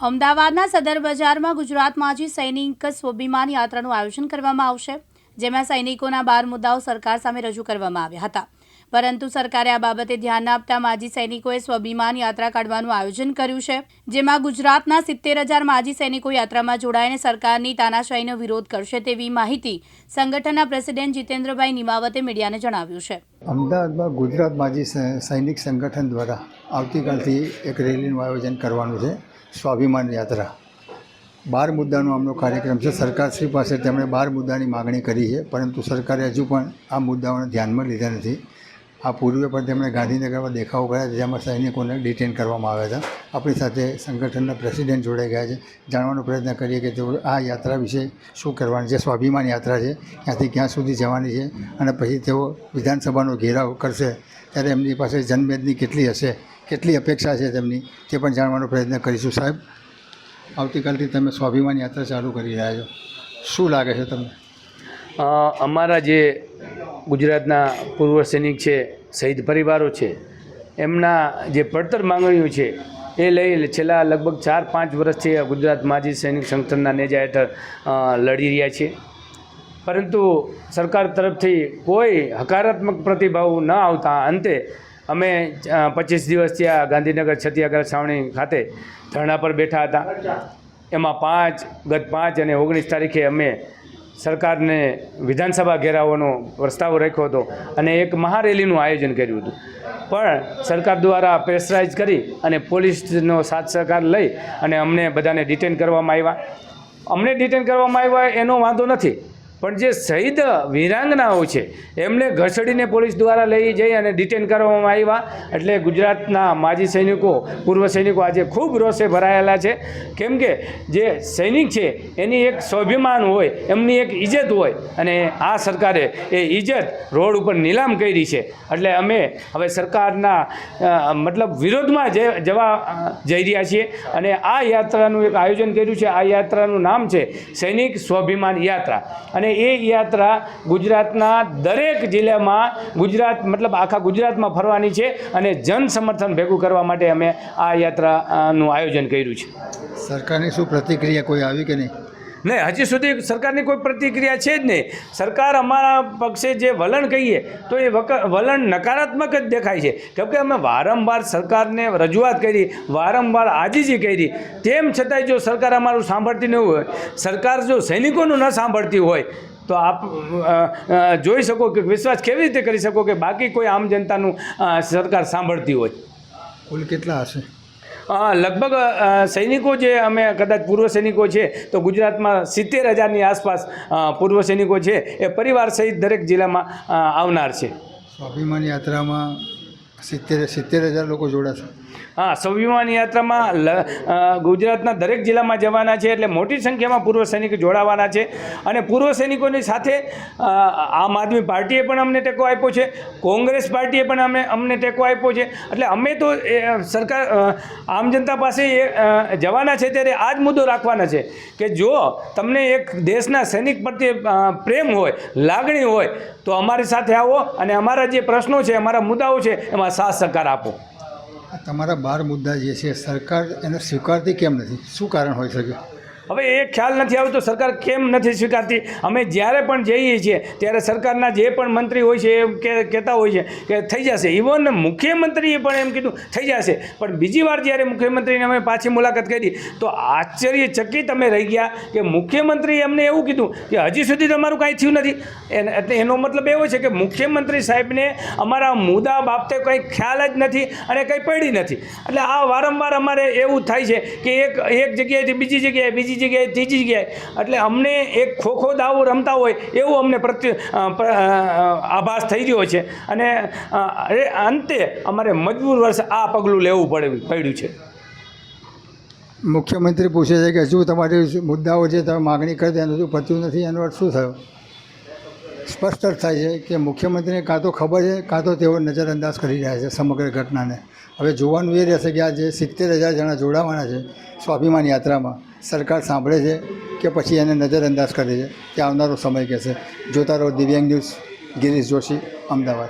અમદાવાદના સદર બજારમાં ગુજરાત માજી સૈનિક સ્વાભિમાન યાત્રાનું આયોજન કરવામાં આવશે, જેમાં સૈનિકોના બાર મુદ્દાઓ સરકાર સામે રજૂ કરવામાં આવ્યા હતા. પરંતુ સરકારે આ બાબતે ધ્યાન ન આપતા માજી સૈનિકોએ સ્વાભિમાન યાત્રા કાઢવાનું આયોજન કર્યું છે, જેમાં ગુજરાતના સિત્તેર હજાર માજી સૈનિકો યાત્રામાં જોડાઈને સરકારની તાનાશાહીનો વિરોધ કરશે તેવી માહિતી સંગઠનના પ્રેસિડેન્ટ જીતેન્દ્રભાઈ નિમાવતે મીડિયાને જણાવ્યું છે. અમદાવાદમાં ગુજરાત માજી સૈનિક સંગઠન દ્વારા આવતીકાલથી એક રેલીનું આયોજન કરવાનું છે. સ્વાભિમાન યાત્રા. બાર મુદ્દાનો આમનો કાર્યક્રમ છે. સરકારશ્રી પાસે તેમણે બાર મુદ્દાની માગણી કરી છે, પરંતુ સરકારે હજુ પણ આ મુદ્દાઓને ધ્યાનમાં લીધા નથી. આ પૂર્વે પણ તેમણે ગાંધીનગરમાં દેખાવો કર્યા છે, જેમાં સૈનિકોને ડિટેન કરવામાં આવ્યા હતા. આપણી સાથે સંગઠનના પ્રેસિડેન્ટ જોડાઈ ગયા છે. જાણવાનો પ્રયત્ન કરીએ કે તેઓ આ યાત્રા વિશે શું કરવાની છે, સ્વાભિમાન યાત્રા છે ત્યાંથી ક્યાં સુધી જવાની છે અને પછી તેઓ વિધાનસભાનો ઘેરાવ કરશે, ત્યારે એમની પાસે જનમેદની કેટલી હશે, કેટલી અપેક્ષા છે તેમની, તે પણ જાણવાનો પ્રયત્ન કરીશું. સાહેબ, આવતીકાલથી તમે સ્વાભિમાન યાત્રા ચાલુ કરી રહ્યા છો. શું લાગે છે તમને? અમારા જે ગુજરાતના પૂર્વ સૈનિક છે, શહીદ પરિવારો છે, એમના જે પડતર માંગણીઓ છે, એ લઈ છેલ્લા લગભગ ચાર પાંચ વર્ષથી ગુજરાત માજી સૈનિક સંગઠનના નેજા હેઠળ લડી રહ્યા છે. પરંતુ સરકાર તરફથી કોઈ હકારાત્મક પ્રતિભાવ ન આવતા અંતે અમે પચીસ દિવસથી આ ગાંધીનગર છત્યાગ્રહ છાવણી ખાતે ધરણા પર બેઠા હતા. એમાં પાંચ, ગત પાંચ અને ઓગણીસ તારીખે અમે સરકારને વિધાનસભા ઘેરાવાનો પ્રસ્તાવ રાખ્યો હતો અને એક મહારેલીનું આયોજન કર્યું હતું. પણ સરકાર દ્વારા પ્રેશરાઇઝ કરી અને પોલીસનો સાથ સહકાર લઈ અને અમને બધાને ડિટેન કરવામાં આવ્યા. અમને ડિટેન કરવામાં આવ્યા એનો વાંધો નથી. પણ જે શહીદ વીરાંગનાઓ છે, એમને ઘસડીને પોલીસ દ્વારા લઈ જઈ અને ડિટેન કરવામાં આવ્યા. એટલે ગુજરાતના માજી સૈનિકો, પૂર્વ સૈનિકો આજે ખૂબ રોષે ભરાયેલા છે. કેમ કે જે સૈનિક છે, એની એક સ્વાભિમાન હોય, એમની એક ઇજ્જત હોય, અને આ સરકારે એ ઇજ્જત રોડ ઉપર નીલામ કરી છે. એટલે અમે હવે સરકારના મતલબ વિરોધમાં જવા જઈ રહ્યા છીએ. અને આ યાત્રાનું એક આયોજન કર્યું છે. આ યાત્રાનું નામ છે, સૈનિક સ્વાભિમાન યાત્રા. અને એ યાત્રા ગુજરાતના દરેક જિલ્લામાં ગુજરાત, મતલબ આખા ગુજરાતમાં ફરવાની છે અને જન સમર્થન ભેગું કરવા માટે અમે આ યાત્રાનું આયોજન કર્યું છે. સરકારની શું પ્રતિક્રિયા, કોઈ આવી કે નહીં? નહીં હજી સુધી સરકારની કોઈ પ્રતિક્રિયા છે જ નહીં. સરકાર અમારા પક્ષે જે વલણ કહીએ, તો એ વક, વલણ નકારાત્મક જ દેખાય છે. કેમ કે અમે વારંવાર સરકારને રજૂઆત કરી, વારંવાર આજીજી કરી. તેમ છતાંય જો સરકાર અમારું સાંભળતી ન હોય, સરકાર જો સૈનિકોનું ન સાંભળતી હોય, તો આપ જોઈ શકો કે વિશ્વાસ કેવી રીતે કરી શકો કે બાકી કોઈ આમ જનતાનું સરકાર સાંભળતી હોય. કુલ કેટલા હશે? લગભગ સૈનિકો જે અમે કદાચ પૂર્વ સૈનિકો છે, તો ગુજરાતમાં સિત્તેર હજારની આસપાસ પૂર્વ સૈનિકો છે, એ પરિવાર સહિત દરેક જિલ્લામાં આવનાર છે. સ્વાભિમાન યાત્રામાં સિત્તેર સિત્તેર હજાર લોકો જોડાશે. હા, સ્વાભિમાન યાત્રામાં ગુજરાતના દરેક જિલ્લામાં જવાના છે એટલે મોટી સંખ્યામાં પૂર્વ સૈનિકો જોડાવાના છે. અને પૂર્વ સૈનિકોની સાથે આમ આદમી પાર્ટીએ પણ અમને ટેકો આપ્યો છે. કોંગ્રેસ પાર્ટીએ પણ અમે અમને ટેકો આપ્યો છે. એટલે અમે તો સરકાર આમ જનતા પાસે એ જવાના છે ત્યારે આ જ મુદ્દો રાખવાના છે કે જો તમને એક દેશના સૈનિક પ્રત્યે પ્રેમ હોય, લાગણી હોય, તો અમારી સાથે આવો અને અમારા જે પ્રશ્નો છે, અમારા મુદ્દાઓ છે, એમાં સાથ સહકાર આપો. તમારા બાર મુદ્દા જે છે સરકાર એને સ્વીકારતી કેમ નથી? શું કારણ હોઈ શકે? હવે એ ખ્યાલ નથી આવતો, સરકાર કેમ નથી સ્વીકારતી? અમે જ્યારે પણ જઈએ છીએ, ત્યારે સરકારના જે પણ મંત્રી હોય છે, એમ કે, કહેતા હોય છે કે થઈ જશે. ઇવન મુખ્યમંત્રીએ પણ એમ કીધું, થઈ જશે. પણ બીજી વાર જ્યારે મુખ્યમંત્રીને અમે પાછી મુલાકાત કરી, તો આશ્ચર્યચકિત અમે રહી ગયા કે મુખ્યમંત્રીએ અમને એવું કીધું કે હજી સુધી તમારું કાંઈ થયું નથી. એટલે એનો મતલબ એવો છે કે મુખ્યમંત્રી સાહેબને અમારા મુદ્દા બાબતે કંઈ ખ્યાલ જ નથી અને કંઈ પડી નથી. એટલે આ વારંવાર અમારે એવું થાય છે કે એક એક જગ્યાએથી બીજી જગ્યાએ, બીજી જગ્યાએ ત્રીજી જગ્યાએ. એટલે અમને એક ખોખો દાવો રમતા હોય એવું અમને પ્રત્યે આભાસ થઈ રહ્યો છે. અને એ અંતે અમારે મજબૂર વર્ષ આ પગલું લેવું પડે, પડ્યું છે. મુખ્યમંત્રી પૂછે છે કે હજુ તમારી મુદ્દાઓ જે તમે માગણી કરી એનું હજુ પત્યું નથી? એનો અર્થ શું થયો? સ્પષ્ટ થાય છે કે મુખ્યમંત્રીને કાં તો ખબર છે, કાં તો તેઓ નજરઅંદાજ કરી રહ્યા છે સમગ્ર ઘટનાને. હવે જોવાનું એ રહેશે કે આ જે સિત્તેર હજાર જણા જોડાવાના છે સ્વાભિમાન યાત્રામાં, સરકાર સાંભળે છે કે પછી એને નજરઅંદાજ કરે છે તે આવનારો સમય કહેશે જોતા રહો દિવ્યાંગ ન્યૂઝ, ગિરીશ જોશી, અમદાવાદ.